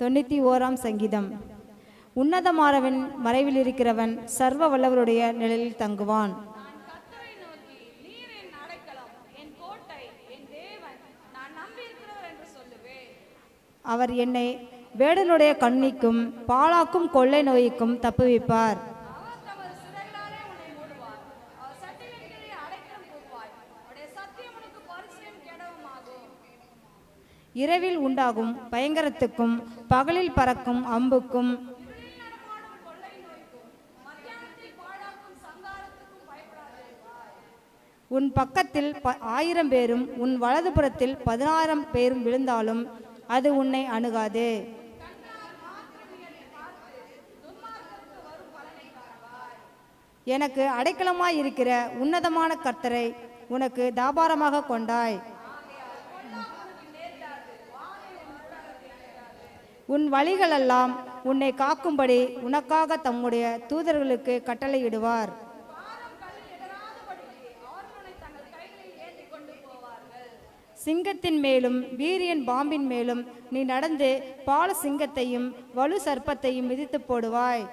தொண்ணூற்றி ஓராம் சங்கீதம். உன்னதமானவன் மறைவில் இருக்கிறவன் சர்வ வல்லவருடைய நிழலில் தங்குவான். அவர் என்னை வேடனுடைய கண்ணிக்கும் பாழாக்கும் கொள்ளை நோய்க்கும் தப்புவிப்பார். இரவில் உண்டாகும் பயங்கரத்துக்கும் பகலில் பறக்கும் அம்புக்கும் உன் பக்கத்தில் ப ஆயிரம் பேரும் உன் வலது புறத்தில் பதினாயிரம் பேரும் விழுந்தாலும் அது உன்னை அணுகாது. எனக்கு அடைக்கலமாய் இருக்கிற உன்னதமான கர்த்தரை உனக்கு தாபாரமாக கொண்டாய். உன் வழிகளெல்லாம் உன்னை காக்கும்படி உனக்காக தம்முடைய தூதர்களுக்கு கட்டளையிடுவார். சிங்கத்தின் மேலும் வீரியன் பாம்பின் மேலும் நீ நடந்து பால சிங்கத்தையும் வலு சர்ப்பத்தையும் மிதித்து போடுவாய்.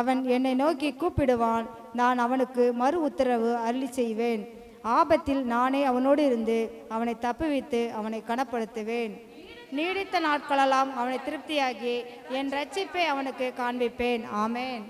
அவன் என்னை நோக்கி கூப்பிடுவான். நான் அவனுக்கு மறு உத்தரவு அருளி செய்வேன். ஆபத்தில் நானே அவனோடு இருந்து அவனை தப்புவித்து அவனை கனப்படுத்துவேன். நீடித்த நாட்களெல்லாம் அவனை திருப்தியாகி என் ரட்சிப்பை அவனுக்கு காண்பிப்பேன். ஆமேன்.